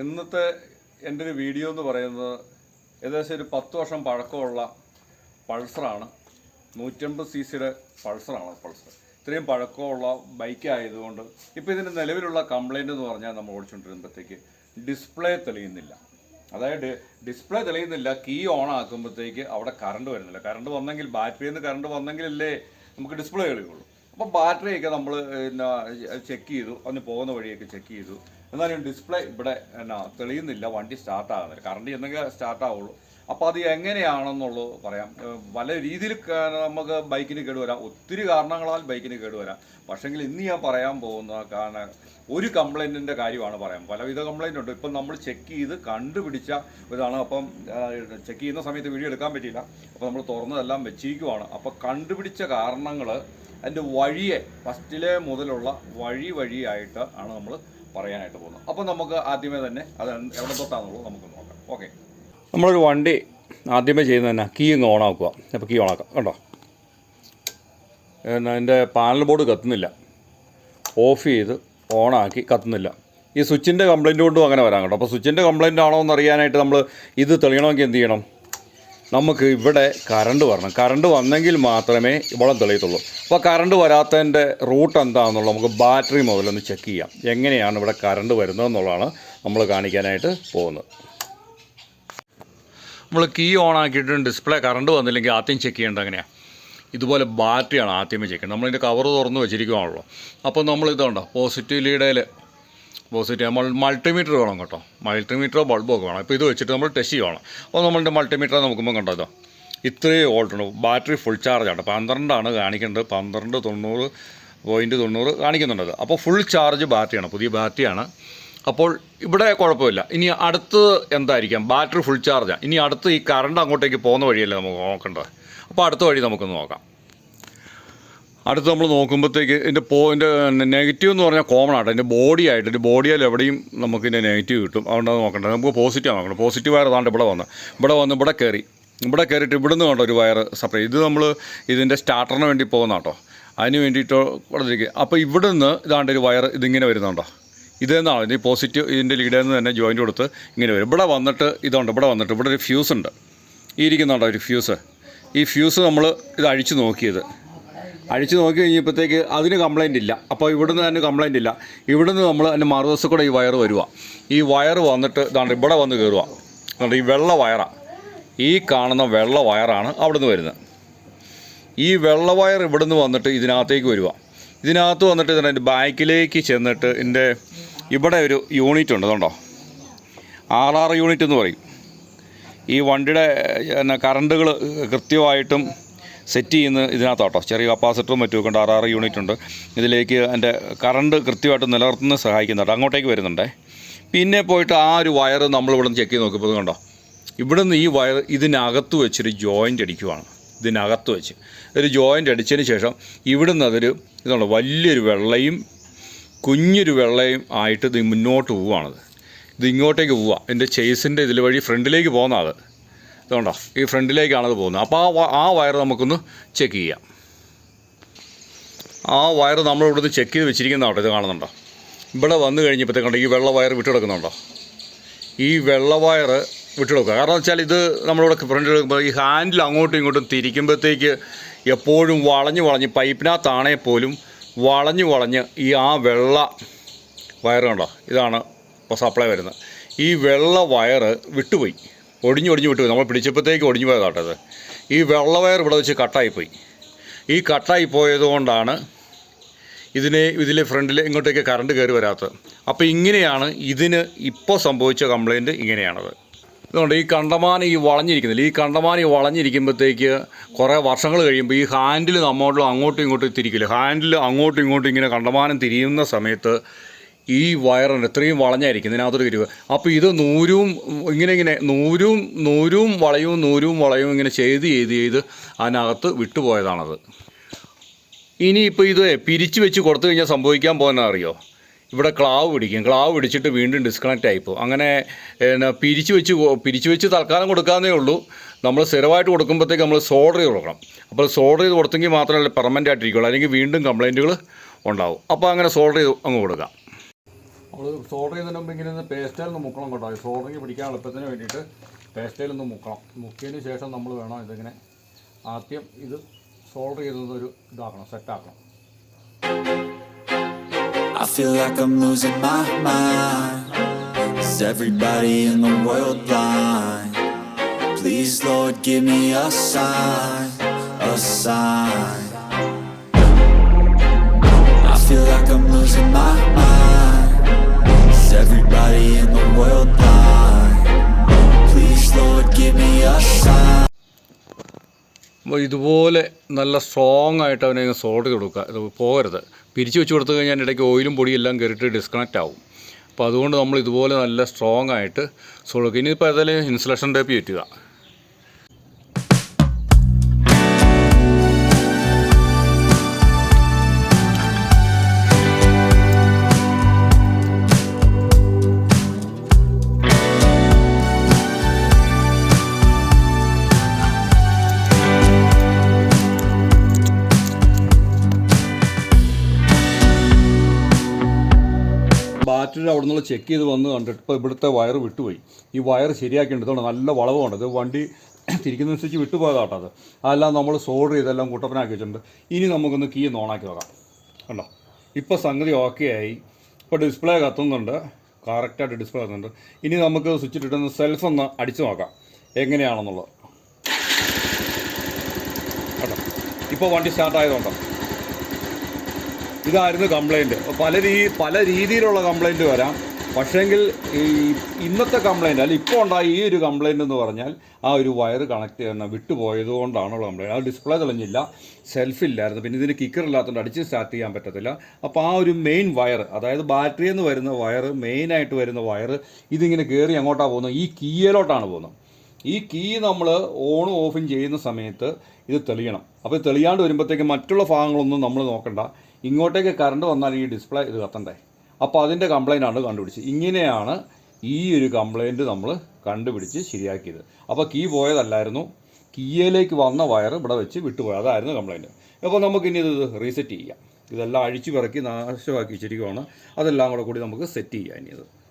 ഇന്നത്തെ എന്റെ ഒരു വീഡിയോ എന്ന് പറയുന്നത് ഏകദേശം ഒരു പത്ത് വർഷം പഴക്കമുള്ള പൾസറാണ്. നൂറ്റമ്പത് സി സിയുടെ പൾസറാണ് പൾസർ. ഇത്രയും പഴക്കമുള്ള ബൈക്ക് ആയതുകൊണ്ട് ഇപ്പോൾ ഇതിന്റെ നിലവിലുള്ള കംപ്ലൈന്റ് എന്ന് പറഞ്ഞാൽ നമ്മൾ ഓടിച്ചുകൊണ്ടിരുമ്പോഴത്തേക്ക് ഡിസ്പ്ലേ തെളിയുന്നില്ല. അതായത് ഡിസ്പ്ലേ തെളിയുന്നില്ല കീ ഓൺ ആക്കുമ്പോഴത്തേക്ക് അവിടെ കറണ്ട് വരുന്നില്ല. കറണ്ട് വന്നെങ്കിൽ ബാറ്ററിയിൽ നിന്ന് കറണ്ട് വന്നെങ്കിലല്ലേ നമുക്ക് ഡിസ്പ്ലേ തെളിയുള്ളൂ. അപ്പോൾ ബാറ്ററിയൊക്കെ നമ്മൾ ചെക്ക് ചെയ്തു. അതിന് പോകുന്ന വഴിയൊക്കെ ചെക്ക് ചെയ്തു. എന്നാലും ഡിസ്പ്ലേ ഇവിടെ എന്നാ തെളിയുന്നില്ല. വണ്ടി സ്റ്റാർട്ട് ആകുന്നില്ല. കറണ്ട് ചെന്നെങ്കിൽ സ്റ്റാർട്ട് ആവുള്ളൂ. അപ്പോൾ അത് എങ്ങനെയാണെന്നുള്ളത് പറയാം. പല രീതിയിൽ നമുക്ക് ബൈക്കിന് കേടുവരാം. ഒത്തിരി കാരണങ്ങളാൽ ബൈക്കിന് കേടുവരാം. പക്ഷെങ്കിൽ ഇന്ന് ഞാൻ പറയാൻ പോകുന്ന കാരണം ഒരു കംപ്ലൈന്റിന്റെ കാര്യമാണ് പറയാം. പലവിധ കംപ്ലൈന്റ് ഉണ്ട്. ഇപ്പം നമ്മൾ ചെക്ക് ചെയ്ത് കണ്ടുപിടിച്ച ഇതാണ്. അപ്പം ചെക്ക് ചെയ്യുന്ന സമയത്ത് വീഡിയോ എടുക്കാൻ പറ്റിയില്ല. അപ്പോൾ നമ്മൾ തുറന്നതെല്ലാം വെച്ചിരിക്കുവാണ്. അപ്പോൾ കണ്ടുപിടിച്ച കാരണങ്ങൾ അതിന്റെ വഴിയെ ഫസ്റ്റിലെ മുതലുള്ള വഴി വഴിയായിട്ട് ആണ് നമ്മൾ പറയാനായിട്ട് പോകുന്നത് അപ്പോൾ നമുക്ക് ആദ്യമേ തന്നെ അത് എവിടെ തൊട്ടാന്നുള്ളൂ നമുക്ക് നോക്കാം. ഓക്കെ നമ്മളൊരു വണ്ടി ആദ്യമേ ചെയ്യുന്നത് തന്നെ കീ അങ്ങ് ഓണാക്കുക അപ്പോൾ കീ ഓണാക്കാം കണ്ടോ? അതിന്റെ പാനൽ ബോർഡ് കത്തുന്നില്ല. ഓഫ് ചെയ്ത് ഓണാക്കി കത്തുന്നില്ല. ഈ സ്വിച്ചിന്റെ കംപ്ലയിന്റ് കൊണ്ടും അങ്ങനെ വരാം കേട്ടോ. അപ്പോൾ സ്വിച്ചിന്റെ കംപ്ലയിന്റ് ആണോ എന്ന് അറിയാനായിട്ട് നമ്മൾ ഇത് തെളിയണമെങ്കിൽ എന്ത് ചെയ്യണം? നമുക്ക് ഇവിടെ കറണ്ട് വരണം. കറണ്ട് വന്നെങ്കിൽ മാത്രമേ വളം തെളിയത്തുള്ളൂ. അപ്പോൾ കറണ്ട് വരാത്തതിന്റെ റൂട്ട് എന്താണെന്നുള്ളത് നമുക്ക് ബാറ്ററി മുതലൊന്ന് ചെക്ക് ചെയ്യാം. എങ്ങനെയാണ് ഇവിടെ കറണ്ട് വരുന്നതെന്നുള്ളതാണ് നമ്മൾ കാണിക്കാനായിട്ട് പോകുന്നത്. നമ്മൾ കീ ഓൺ ആക്കിയിട്ടും ഡിസ്പ്ലേ കറണ്ട് വന്നില്ലെങ്കിൽ ആദ്യം ചെക്ക് ചെയ്യേണ്ടത് എങ്ങനെയാണ് ഇതുപോലെ ബാറ്ററിയാണ് ആദ്യമേ ചെക്ക് ചെയ്യുന്നത് നമ്മളിതിന്റെ കവർ തുറന്ന് വെച്ചിരിക്കുകയാണല്ലോ അപ്പോൾ നമ്മൾ ഇതുണ്ടോ പോസിറ്റീവ് ലീഡയിൽ പോസിറ്റീവ് നമ്മൾ മൾട്ടിമീറ്റർ വേണം കേട്ടോ. മൾട്ടിമീറ്ററോ ബൾബോ ഒക്കെ വേണം. ഇപ്പോൾ ഇത് വെച്ചിട്ട് നമ്മൾ ടെസ്റ്റ് ചെയ്യണം. അപ്പോൾ നമ്മളുടെ മൾട്ടിമീറ്റർ നോക്കുമ്പോൾ കണ്ടോ ഇതോ? ഇത്രയും വോൾട്ട് ഉണ്ട്. ബാറ്ററി ഫുൾ ചാർജാണ് പന്ത്രണ്ടാണ് കാണിക്കേണ്ടത്. പന്ത്രണ്ട് തൊണ്ണൂറ് പോയിന്റ് തൊണ്ണൂറ് കാണിക്കുന്നുണ്ടത് അപ്പോൾ ഫുൾ ചാർജ് ബാറ്ററിയാണ് പുതിയ ബാറ്ററിയാണ് അപ്പോൾ ഇവിടെ കുഴപ്പമില്ല. ഇനി അടുത്ത് എന്തായിരിക്കാം? ബാറ്ററി ഫുൾ ചാർജാണ് ഇനി അടുത്ത് ഈ കറണ്ട് അങ്ങോട്ടേക്ക് പോകുന്ന വഴിയല്ലേ നമുക്ക് നോക്കേണ്ടത്? അപ്പോൾ അടുത്ത വഴി നമുക്കൊന്ന് നോക്കാം. അടുത്ത് നമ്മൾ നോക്കുമ്പോഴത്തേക്ക് ഇതിന്റെ പോ ഇതിന്റെ നെഗറ്റീവ് എന്ന് പറഞ്ഞാൽ കോമൺ ആയിട്ട് ഇതിന്റെ ബോഡി ആയിട്ട് ഇതിന്റെ ബോഡിയിൽ എവിടെയും നമുക്ക് ഇതിന്റെ നെഗറ്റീവ് കിട്ടും. അതുകൊണ്ടാണ് നോക്കേണ്ടത് നോക്കണ്ട. നമുക്ക് പോസിറ്റീവ് നോക്കണം പോസിറ്റീവ് വയർ അതാണ്ട് ഇവിടെ വന്ന്. ഇവിടെ വന്ന് ഇവിടെ കയറി. ഇവിടെ കയറിയിട്ട് ഇവിടുന്ന് കണ്ടോ ഒരു വയർ സെപ്പറേറ്റ് ഇത് നമ്മൾ ഇതിന്റെ സ്റ്റാർട്ടറിന് വേണ്ടി പോകുന്ന കേട്ടോ അതിന് വേണ്ടിയിട്ട് ഇവിടെ ഇരിക്കുക അപ്പോൾ ഇവിടുന്ന് ഇതാണ്ട് ഒരു വയർ ഇതിങ്ങനെ വരുന്നുണ്ടോ? ഇതെന്നാണ്. ഇനി പോസിറ്റീവ് ഇതിന്റെ ലീഡിൽ നിന്ന് തന്നെ ജോയിന്റ് കൊടുത്ത് ഇങ്ങനെ വരും. ഇവിടെ വന്നിട്ട് ഇതുണ്ട്. ഇവിടെ വന്നിട്ട് ഇവിടെ ഒരു ഫ്യൂസ് ഉണ്ട്. ഈ ഇരിക്കുന്നുണ്ടോ ഒരു ഫ്യൂസ് ഈ ഫ്യൂസ് നമ്മൾ ഇത് അഴിച്ചു നോക്കിയത്. അഴിച്ചു നോക്കി കഴിഞ്ഞപ്പോഴത്തേക്ക് അതിന് കംപ്ലൈന്റ് ഇല്ല. അപ്പോൾ ഇവിടുന്ന് തന്നെ കംപ്ലൈന്റ് ഇല്ല. ഇവിടുന്ന് നമ്മൾ അതിന്റെ മറുവശത്ത് കൂടെ ഈ വയർ വരുക ഈ വയർ വന്നിട്ട് ഇതാണ് ഇവിടെ വന്ന് കയറുക അതുകൊണ്ട് ഈ വെള്ള വയറാണ് ഈ കാണുന്ന വെള്ള വയറാണ് അവിടുന്ന് വരുന്നത്. ഈ വെള്ള വയർ ഇവിടുന്ന് വന്നിട്ട് ഇതിനകത്തേക്ക് വരിക ഇതിനകത്ത് വന്നിട്ട് ഇതിന്റെ ബാക്കിലേക്ക് ചെന്നിട്ട് ഇതിന്റെ ഇവിടെ ഒരു യൂണിറ്റ് ഉണ്ട്. അതുകൊണ്ടോ ആർ ആർ യൂണിറ്റ് എന്ന് പറയും. ഈ വണ്ടിയുടെ കറണ്ടുകൾ കൃത്യമായിട്ടും സെറ്റ് ചെയ്യുന്ന ഇതിനകത്താട്ടോ. ചെറിയ കപ്പാസിറ്ററും മറ്റും ഒക്കെ ഉണ്ട് ആറ് ആറ് യൂണിറ്റ് ഉണ്ട്. ഇതിലേക്ക് അതിന്റെ കറണ്ട് കൃത്യമായിട്ട് നിലനിർത്തുന്ന സഹായിക്കുന്നുണ്ട്. അങ്ങോട്ടേക്ക് വരുന്നുണ്ടേ. പിന്നെ പോയിട്ട് ആ ഒരു വയർ നമ്മൾ ഇവിടെ നിന്ന് ചെക്ക് ചെയ്ത് നോക്കിയപ്പോൾ കണ്ടോ? ഇവിടെ നിന്ന് ഈ വയർ ഇതിനകത്ത് വെച്ചൊരു ജോയിന്റ് അടിക്കുവാണ്. ഇതിനകത്ത് വെച്ച്. ഒരു ജോയിന്റ് അടിച്ചതിന് ശേഷം ഇവിടെ നിന്ന് അതൊരു ഇതുണ്ട് വലിയൊരു വെള്ളയും കുഞ്ഞൊരു വെള്ളയും ആയിട്ട് ഇത് മുന്നോട്ട് പോവുകയാണത് ഇത് ഇങ്ങോട്ടേക്ക് പോവുക. എന്റെ ചേസിന്റെ ഇതിൽ വഴി ഫ്രണ്ടിലേക്ക് പോകുന്നതാണ് ഇതുകൊണ്ടോ ഈ ഫ്രണ്ടിലേക്കാണത് പോകുന്നത്. അപ്പോൾ ആ ആ വയർ നമുക്കൊന്ന് ചെക്ക് ചെയ്യാം. ആ വയർ നമ്മൾ ഇവിടുന്ന് ചെക്ക് ചെയ്ത് വെച്ചിരിക്കുന്നതാട്ടോ ഇത് കാണുന്നുണ്ടോ? ഇവിടെ വന്നു കഴിഞ്ഞപ്പോഴത്തേക്കുണ്ടോ ഈ വെള്ള വയർ വിട്ടെടുക്കുന്നുണ്ടോ ഈ വെള്ള വയർ വിട്ടെടുക്കുക കാരണം വെച്ചാൽ ഇത് നമ്മളിവിടെ ഫ്രണ്ടിൽ ഈ ഹാൻഡിൽ അങ്ങോട്ടും ഇങ്ങോട്ടും തിരിക്കുമ്പോഴത്തേക്ക് എപ്പോഴും വളഞ്ഞ് വളഞ്ഞ് പൈപ്പിനകത്താണേ പോലും വളഞ്ഞ് വളഞ്ഞ് ഈ ആ വെള്ള വയർ കണ്ടോ? ഇതാണ് ഇപ്പോൾ സപ്ലൈ വരുന്നത്. ഈ വെള്ള വയർ വിട്ടുപോയി. ഒടിഞ്ഞ് ഒടിഞ്ഞ് വിട്ടു. നമ്മൾ പിടിച്ചപ്പോഴത്തേക്ക് ഒടിഞ്ഞു പോയതാട്ടത് ഈ വെള്ളവയർ ഇവിടെ വെച്ച് കട്ടായിപ്പോയി. ഈ കട്ടായി പോയതുകൊണ്ടാണ് ഇതിനെ ഇതിലെ ഫ്രണ്ടിൽ ഇങ്ങോട്ടേക്ക് കറണ്ട് കയറി വരാത്തത്. അപ്പോൾ ഇങ്ങനെയാണ് ഇതിന് ഇപ്പോൾ സംഭവിച്ച കംപ്ലൈന്റ് ഇങ്ങനെയാണത്. അതുകൊണ്ട് ഈ കണ്ടമാനം ഈ വളഞ്ഞിരിക്കുന്നില്ല. ഈ കണ്ടമാനം ഈ വളഞ്ഞിരിക്കുമ്പോഴത്തേക്ക് കുറേ വർഷങ്ങൾ കഴിയുമ്പോൾ ഈ ഹാൻഡിൽ നമ്മോട്ടും അങ്ങോട്ടും ഇങ്ങോട്ടും തിരിക്കില്ല. ഹാൻഡിൽ അങ്ങോട്ടും ഇങ്ങോട്ടും ഇങ്ങനെ കണ്ടമാനം തിരിയുന്ന സമയത്ത് ഈ വയറിന് ഇത്രയും വളഞ്ഞായിരിക്കും ഇതിനകത്തൊരു കിരിവ്. അപ്പോൾ ഇത് നൂരും ഇങ്ങനെ ഇങ്ങനെ നൂരും നൂരും വളയും നൂരും വളയും ഇങ്ങനെ ചെയ്ത് ചെയ്ത് ചെയ്ത് അതിനകത്ത് വിട്ടുപോയതാണത്. ഇനിയിപ്പോൾ ഇത് പിരിച്ചു വെച്ച് കൊടുത്തു കഴിഞ്ഞാൽ സംഭവിക്കാൻ പോകുന്ന അറിയോ? ഇവിടെ ക്ലാവ് പിടിക്കും. ക്ലാവ് പിടിച്ചിട്ട് വീണ്ടും ഡിസ്കണക്റ്റ് ആയിപ്പോൾ അങ്ങനെ പിരിച്ചു വെച്ച് പിരിച്ചു വെച്ച് തൽക്കാലം കൊടുക്കാവുന്നേ ഉള്ളൂ. നമ്മൾ സ്ഥിരമായിട്ട് കൊടുക്കുമ്പോഴത്തേക്ക് നമ്മൾ സോൾഡർ ചെയ്ത് കൊടുക്കണം. അപ്പോൾ സോൾഡർ ചെയ്ത് കൊടുത്തെങ്കിൽ മാത്രമല്ല പെർമനന്റ് ആയിട്ടിരിക്കുള്ളൂ. അല്ലെങ്കിൽ വീണ്ടും കംപ്ലൈന്റുകൾ ഉണ്ടാവും. അപ്പോൾ അങ്ങനെ സോൾഡർ ചെയ്ത് അങ്ങ് കൊടുക്കാം. നമ്മൾ സോൾഡർ ചെയ്യുന്നതിന് മുമ്പ് ഇങ്ങനെ ഒന്ന് പേസ്റ്റയിൽ ഒന്ന് മുക്കണം കേട്ടോ സോൾഡറിങ് പിടിക്കാൻ എളുപ്പത്തിന് വേണ്ടിയിട്ട് പേസ്റ്റയിൽ ഒന്ന് മുക്കണം മുക്കിയതിന് ശേഷം നമ്മൾ വേണം ഇതിങ്ങനെ ആദ്യം ഇത് സോൾഡർ ചെയ്യുന്നത് ഒരു ഇതാക്കണം സെറ്റാക്കണം I feel like I'm losing my mind. Is everybody in the world blind? Please, Lord, give me a sign, a sign. I feel like I'm losing my mind. ഇതുപോലെ നല്ല സ്ട്രോങ് ആയിട്ട് അവനെ സോൾഡ് കൊടുക്കുക. ഇത് പോകരുത്. പിരിച്ചു വെച്ച് കൊടുത്തു കഴിഞ്ഞാൽ ഇടയ്ക്ക് ഓയിലും പൊടിയും എല്ലാം കയറിയിട്ട് ഡിസ്കണക്റ്റ് ആവും. അപ്പോൾ അതുകൊണ്ട് നമ്മൾ ഇതുപോലെ നല്ല സ്ട്രോങ് ആയിട്ട് സോൾഡ് ഇനിയിപ്പോൾ ഏതായാലും ഇൻസുലേഷൻ ടേപ്പ് ചുറ്റുക ബാറ്ററി അവിടെ നിന്നുള്ള ചെക്ക് ചെയ്ത് വന്ന് കണ്ടിട്ട് ഇപ്പോൾ ഇവിടുത്തെ വയർ വിട്ടുപോയി. ഈ വയർ ശരിയാക്കിയിട്ടുണ്ട്. ഇതുകൊണ്ട് നല്ല വളവുണ്ട്. ഇത് വണ്ടി തിരിക്കുന്നതനുസരിച്ച് വിട്ടുപോയതാട്ടോ അത്. അതെല്ലാം നമ്മൾ സോൾഡർ ചെയ്തെല്ലാം കുട്ടപ്പനാക്കി വെച്ചിട്ടുണ്ട്. ഇനി നമുക്കൊന്ന് കീ ഒന്ന് ഓണാക്കി നോക്കാം. കണ്ടോ? ഇപ്പോൾ സംഗതി ഓക്കെ ആയി. ഇപ്പോൾ ഡിസ്പ്ലേ കത്തുന്നുണ്ട്. കറക്റ്റായിട്ട് ഡിസ്പ്ലേ കത്തുന്നുണ്ട്. ഇനി നമുക്ക് സ്വിച്ച് ഇട്ടിട്ട് സെൽഫ് ഒന്ന് അടിച്ചു നോക്കാം. എങ്ങനെയാണെന്നുള്ളത്. കേട്ടോ ഇപ്പോൾ വണ്ടി സ്റ്റാർട്ട് ആയതുകൊണ്ടോ? ഇതായിരുന്നു കംപ്ലൈന്റ് പല രീ പല രീതിയിലുള്ള കംപ്ലൈന്റ് വരാം. പക്ഷേങ്കിൽ ഈ ഇന്നത്തെ കംപ്ലൈന്റ് അല്ല ഇപ്പോൾ ഉണ്ടായ ഈ ഒരു കംപ്ലൈന്റ് എന്ന് പറഞ്ഞാൽ ആ ഒരു വയർ കണക്ട് ചെയ്യുന്ന വിട്ടുപോയത് കൊണ്ടാണുള്ള കംപ്ലൈന്റ് ആ ഡിസ്പ്ലേ തെളിഞ്ഞില്ല. സെൽഫില്ലായിരുന്നു പിന്നെ ഇതിന് കിക്കർ ഇല്ലാത്തതുകൊണ്ട് അടിച്ച് സ്റ്റാർട്ട് ചെയ്യാൻ പറ്റത്തില്ല. അപ്പോൾ ആ ഒരു മെയിൻ വയർ അതായത് ബാറ്ററിയിൽ നിന്ന് വരുന്ന വയർ മെയിനായിട്ട് വരുന്ന വയർ ഇതിങ്ങനെ കയറി എങ്ങോട്ടാണ് പോകുന്നത്. ഈ കീയിലോട്ടാണ് പോകുന്നത്. ഈ കീ നമ്മൾ ഓണും ഓഫും ചെയ്യുന്ന സമയത്ത് ഇത് തെളിയണം. അപ്പോൾ തെളിയാണ്ട് വരുമ്പോഴത്തേക്ക് മറ്റുള്ള ഭാഗങ്ങളൊന്നും നമ്മൾ നോക്കണ്ട. ഇങ്ങോട്ടേക്ക് കറണ്ട് വന്നാൽ ഈ ഡിസ്പ്ലേ ഇത് കത്തണ്ടേ? അപ്പോൾ അതിന്റെ കംപ്ലൈന്റ് ആണ് കണ്ടുപിടിച്ചത്. ഇങ്ങനെയാണ് ഈ ഒരു കംപ്ലൈന്റ് നമ്മൾ കണ്ടുപിടിച്ച് ശരിയാക്കിയത്. അപ്പോൾ കീ പോയതല്ലായിരുന്നു. കീയിലേക്ക് വന്ന വയർ ഇവിടെ വെച്ച് വിട്ടുപോയി. അതായിരുന്നു കംപ്ലൈന്റ് അപ്പോൾ നമുക്കിനി ഇത് റീസെറ്റ് ചെയ്യാം. ഇതെല്ലാം അഴിച്ചു പിറക്കി നാശമാക്കി വെച്ചിരിക്കുവാണ്. അതെല്ലാം കൂടെ കൂടി നമുക്ക് സെറ്റ് ചെയ്യാം ഇനി ഇത്.